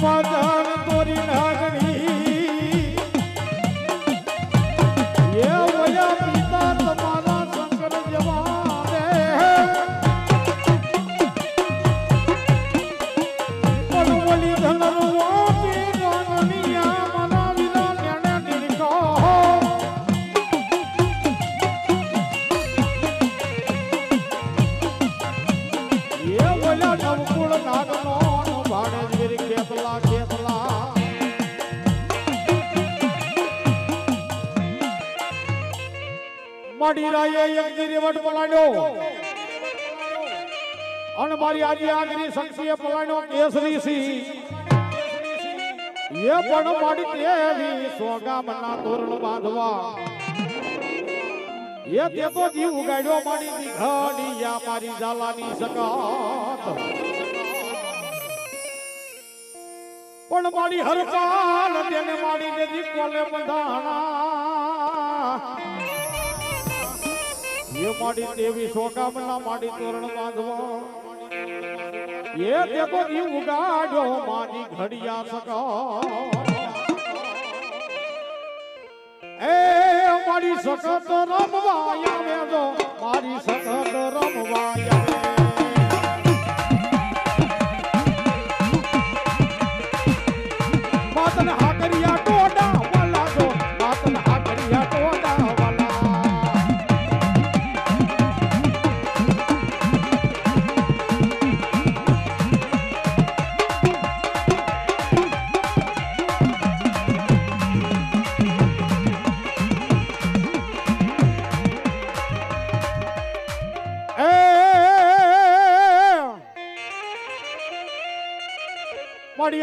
Father. માડી રાયે એક જીરી વટ પલાડ્યો અને મારી આજે આગરી શક્તિએ પલાડ્યો કેસરી સી એ પણ માડી તેવી સોગામના તોરણ બાંધવા. એ તે તો જીવ ઉગાડ્યો મારી ઘડી યા મારી જાલાની સકાત પણ મારી હરપાલ તેને મારી દેદી કોલે બંધાણા. મારી દેવી સોગામના માડી તોરણ બાંધવા. એ દેખો તો ઉગાડો મારી ઘડિયા સકા એ મારી સખત રમવા આવે મારી સખત રમવા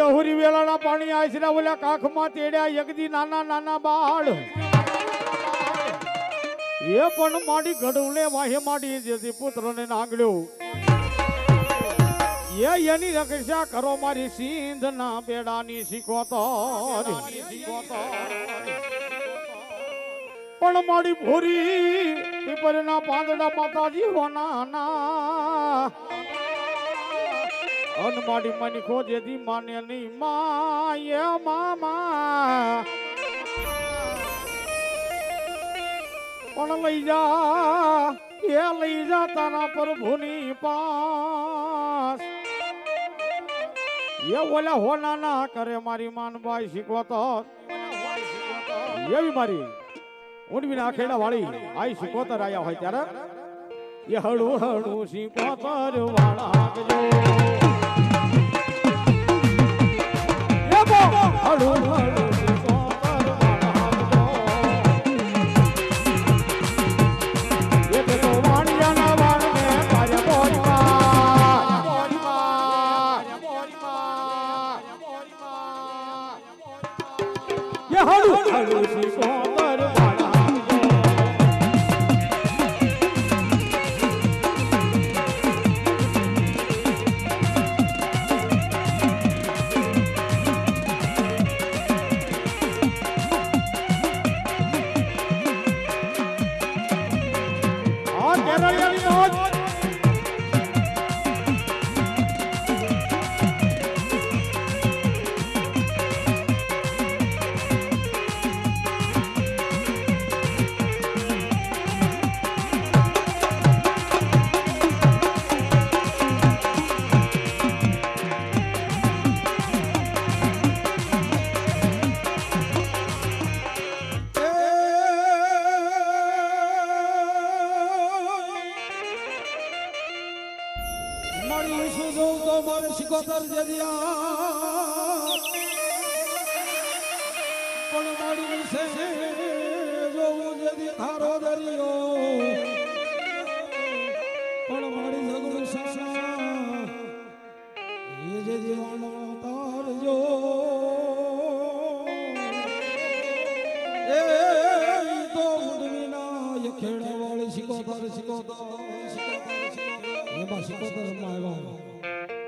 અಹುરી વેલાના પાણી આશરા ઓલા કાખમાં તેડ્યા યગદી નાના નાના બાળ. એ પણ માડી ઘડવલે વાહે માડી જેથી પુત્રને નાંગડ્યો. એ એની રક્ષા કરો મારી સિંધ ના બેડાની શીખોતર પણ મારી ભૂરી પીપરના પાંદડા માતાજી હોના અન મારી મની ખોજેથી માને નહીં માય મામા. પણ લઈ જા, એ લઈ જા તારા પ્રભુની પાસ. એ ઓલા હોના ના કરે મારી માનબાઈ શીખવો તો. એવી મારી ઊંડવી ના ખેડા વાળી આઈ શીખોતર આયા હોય ત્યારે. એ હળું હળું શીખોતર વાળા વાળા હળું હળું શીખોતર શિકોતર જરિયા પણ મારી વિશે જોવું જદી થારો દરિયો. પણ મારી જગનું સાસા, એ જે જીવાનો તારજો એ ઈ તો ઉડવીના ખેડા વાળી શિકોતર શિકોતર શિકોતર એમાં શિકોતરમાં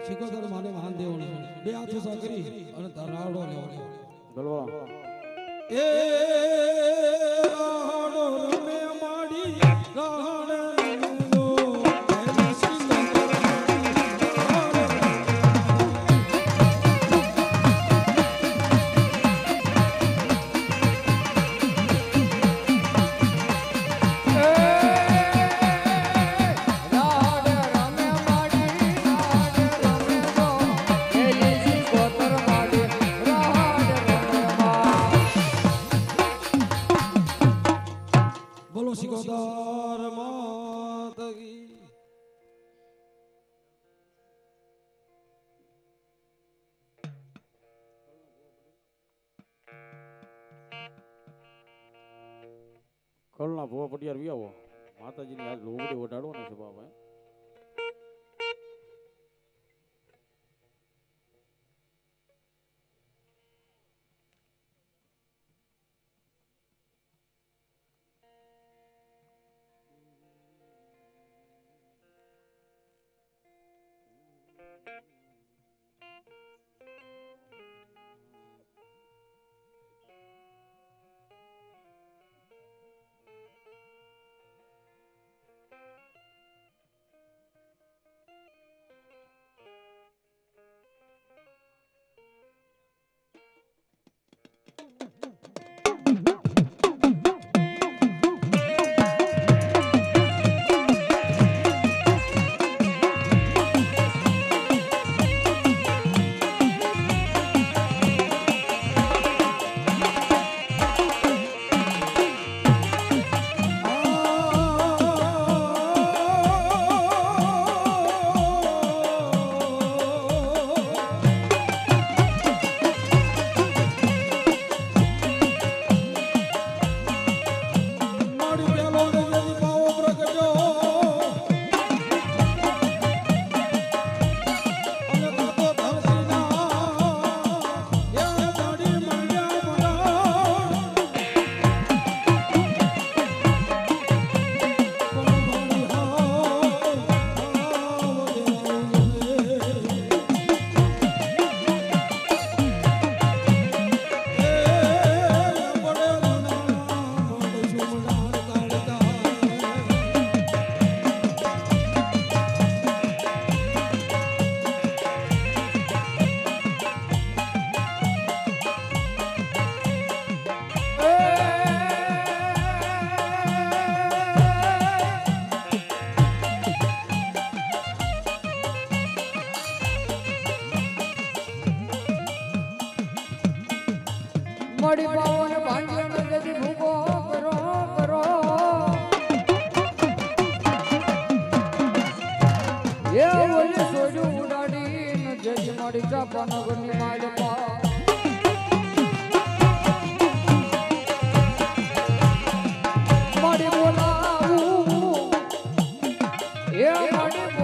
શિકોતર માને માન દેવાનો બે હાથ ઉસા કરી અને ધરાવડો લેવાનો. એ કળના ભૂવા પટિયાર વી આવો માતાજીની આજ લોબડી વઢાડવાના છે બાપા મારી મળી પાવો ને ભાંગ્યો ને જતી ભૂકો કરો એ ઓલી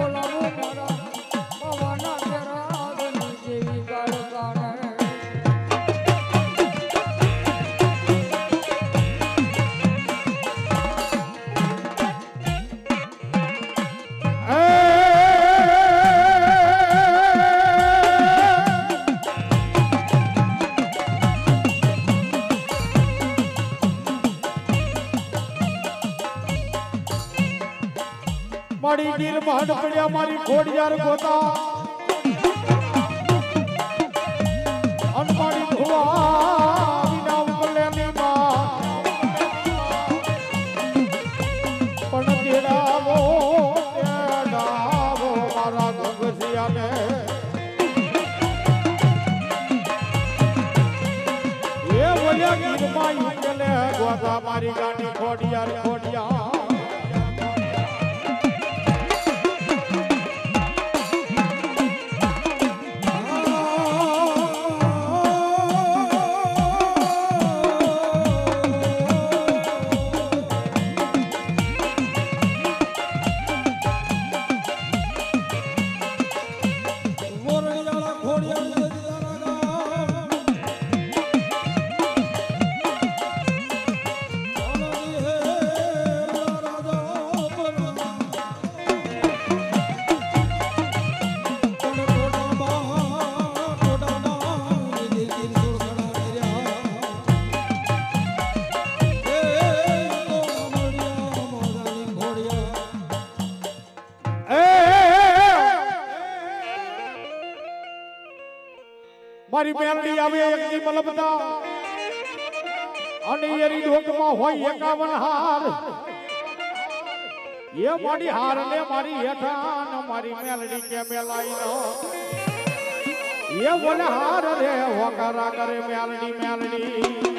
મારી ગીર મહડ પડ્યા મારી ખોડિયાર ગોતા. અનપાડી ભુવા વિના ઉકલેની માં પણ તેડાવો તેડાવો મારા મારી ગાડી ખોડિયાર ખોડિયાર. મારી મેલડી આવે એકની મલબતા અને એરી ઢોકમાં હોય એકાવન હાર. એ મારી હાર ને મારી હેઠાન મારી મેલડી કે મેલાઈ નો એ બોલે હાર રે હોકારા કરે મેલડી મેલડી.